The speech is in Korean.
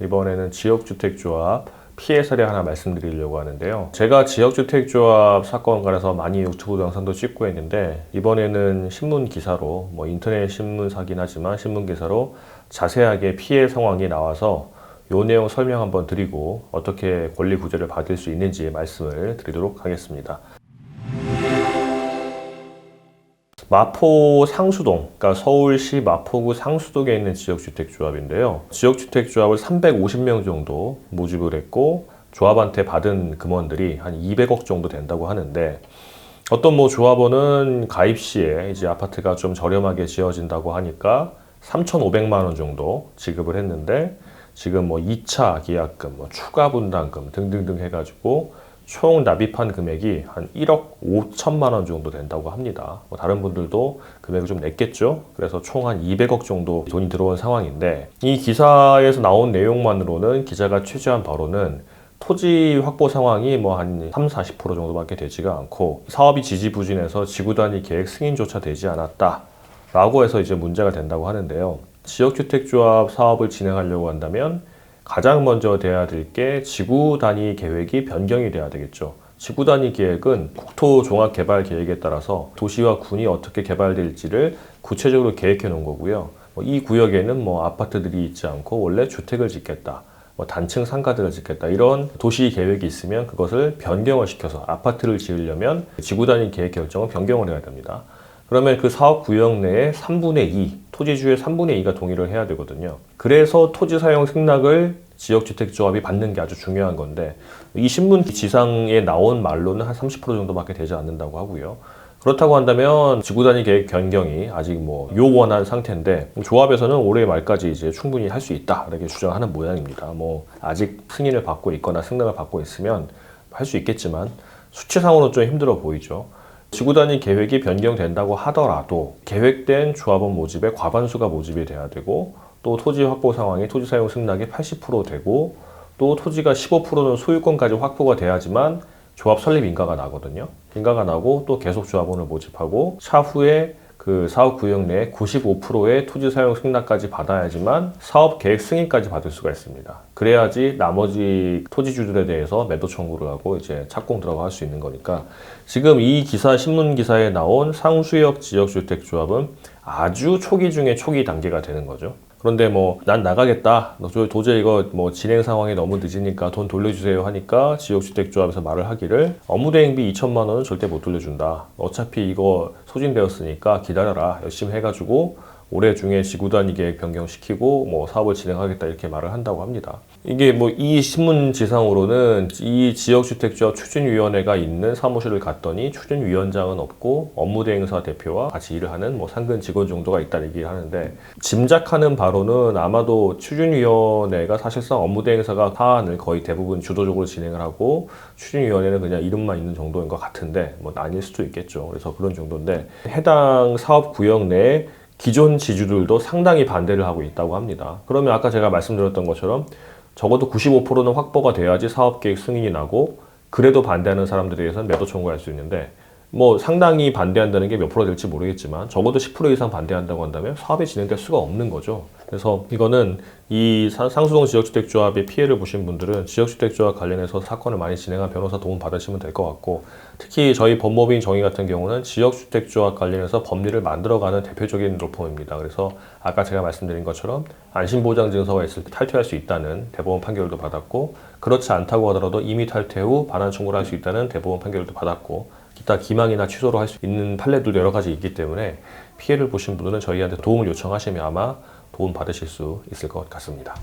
이번에는 지역주택조합 피해 사례 하나 말씀드리려고 하는데요. 제가 지역주택조합 사건 관해서 많이 유튜브 영상도 찍고 했는데 이번에는 신문 기사로 뭐 인터넷 신문사긴 하지만 신문 기사로 자세하게 피해 상황이 나와서 요 내용 설명 한번 드리고 어떻게 권리 구제를 받을 수 있는지 말씀을 드리도록 하겠습니다. 마포 상수동, 그러니까 서울시 마포구 상수동에 있는 지역주택조합인데요. 지역주택조합을 350명 정도 모집을 했고 조합한테 받은 금원들이 한 200억 정도 된다고 하는데 어떤 뭐 조합원은 가입 시에 이제 아파트가 좀 저렴하게 지어진다고 하니까 3,500만 원 정도 지급을 했는데 지금 뭐 2차 계약금, 뭐 추가 분담금 등등등 해가지고 총 납입한 금액이 한 1억 5천만 원 정도 된다고 합니다. 뭐 다른 분들도 금액을 좀 냈겠죠. 그래서 총 한 200억 정도 돈이 들어온 상황인데 이 기사에서 나온 내용만으로는 기자가 취재한 바로는 토지 확보 상황이 뭐 한 3, 40% 정도밖에 되지가 않고 사업이 지지부진해서 지구 단위 계획 승인조차 되지 않았다. 라고 해서 이제 문제가 된다고 하는데요. 지역주택조합 사업을 진행하려고 한다면 가장 먼저 돼야 될 게 지구 단위 계획이 변경이 돼야 되겠죠. 지구 단위 계획은 국토 종합 개발 계획에 따라서 도시와 군이 어떻게 개발될지를 구체적으로 계획해 놓은 거고요. 뭐이 구역에는 뭐 아파트들이 있지 않고 원래 주택을 짓겠다. 뭐 단층 상가들을 짓겠다 이런 도시 계획이 있으면 그것을 변경을 시켜서 아파트를 지으려면 지구 단위 계획 결정은 변경을 해야 됩니다. 그러면 그 사업 구역 내에 3분의 2, 토지주의 3분의 2가 동의를 해야 되거든요. 그래서 토지 사용 승낙을 지역주택조합이 받는 게 아주 중요한 건데 이 신문 지상에 나온 말로는 한 30% 정도밖에 되지 않는다고 하고요. 그렇다고 한다면 지구 단위 계획 변경이 아직 뭐 요원한 상태인데 조합에서는 올해 말까지 이제 충분히 할 수 있다 이렇게 주장하는 모양입니다. 뭐 아직 승인을 받고 있거나 승낙을 받고 있으면 할 수 있겠지만 수치상으로 좀 힘들어 보이죠. 지구 단위 계획이 변경된다고 하더라도 계획된 조합원 모집의 과반수가 모집이 돼야 되고 또 토지 확보 상황이 토지 사용 승낙이 80% 되고 또 토지가 15%는 소유권까지 확보가 돼야지만 조합 설립 인가가 나거든요. 인가가 나고 또 계속 조합원을 모집하고 차후에 그 사업 구역 내에 95%의 토지 사용 승낙까지 받아야지만 사업 계획 승인까지 받을 수가 있습니다. 그래야지 나머지 토지주들에 대해서 매도 청구를 하고 이제 착공 들어갈 수 있는 거니까 지금 이 기사 신문 기사에 나온 상수역 지역 주택 조합은 아주 초기 중에 초기 단계가 되는 거죠. 그런데 뭐 난 나가겠다. 도저히 이거 뭐 진행 상황이 너무 늦으니까 돈 돌려주세요 하니까 지역주택조합에서 말을 하기를 업무대행비 2천만 원은 절대 못 돌려준다. 어차피 이거 소진되었으니까 기다려라. 열심히 해가지고 올해 중에 지구 단위 계획 변경시키고 뭐 사업을 진행하겠다 이렇게 말을 한다고 합니다. 이게 뭐 이 신문 지상으로는 이 지역주택조합 추진위원회가 있는 사무실을 갔더니 추진위원장은 없고 업무대행사 대표와 같이 일을 하는 뭐 상근 직원 정도가 있다 얘기를 하는데 짐작하는 바로는 아마도 추진위원회가 사실상 업무대행사가 사안을 거의 대부분 주도적으로 진행을 하고 추진위원회는 그냥 이름만 있는 정도인 것 같은데 뭐 아닐 수도 있겠죠. 그래서 그런 정도인데 해당 사업 구역 내에 기존 지주들도 상당히 반대를 하고 있다고 합니다. 그러면 아까 제가 말씀드렸던 것처럼 적어도 95%는 확보가 돼야지 사업 계획 승인이 나고 그래도 반대하는 사람들에 대해서는 매도 청구할 수 있는데 뭐 상당히 반대한다는 게 몇 프로 될지 모르겠지만 적어도 10% 이상 반대한다고 한다면 사업이 진행될 수가 없는 거죠. 그래서 이거는 이 사- 상수동 지역주택조합의 피해를 보신 분들은 지역주택조합 관련해서 사건을 많이 진행한 변호사 도움 받으시면 될 것 같고 특히 저희 법무부인 정의 같은 경우는 지역주택조합 관련해서 법리를 만들어가는 대표적인 로펌입니다. 그래서 아까 제가 말씀드린 것처럼 안심보장증서가 있을 때 탈퇴할 수 있다는 대법원 판결도 받았고 그렇지 않다고 하더라도 이미 탈퇴 후 반환 청구를 할 수 있다는 대법원 판결도 받았고 기타 기망이나 취소로 할 수 있는 판례들도 여러 가지 있기 때문에 피해를 보신 분들은 저희한테 도움을 요청하시면 아마 도움 받으실 수 있을 것 같습니다.